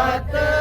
What the?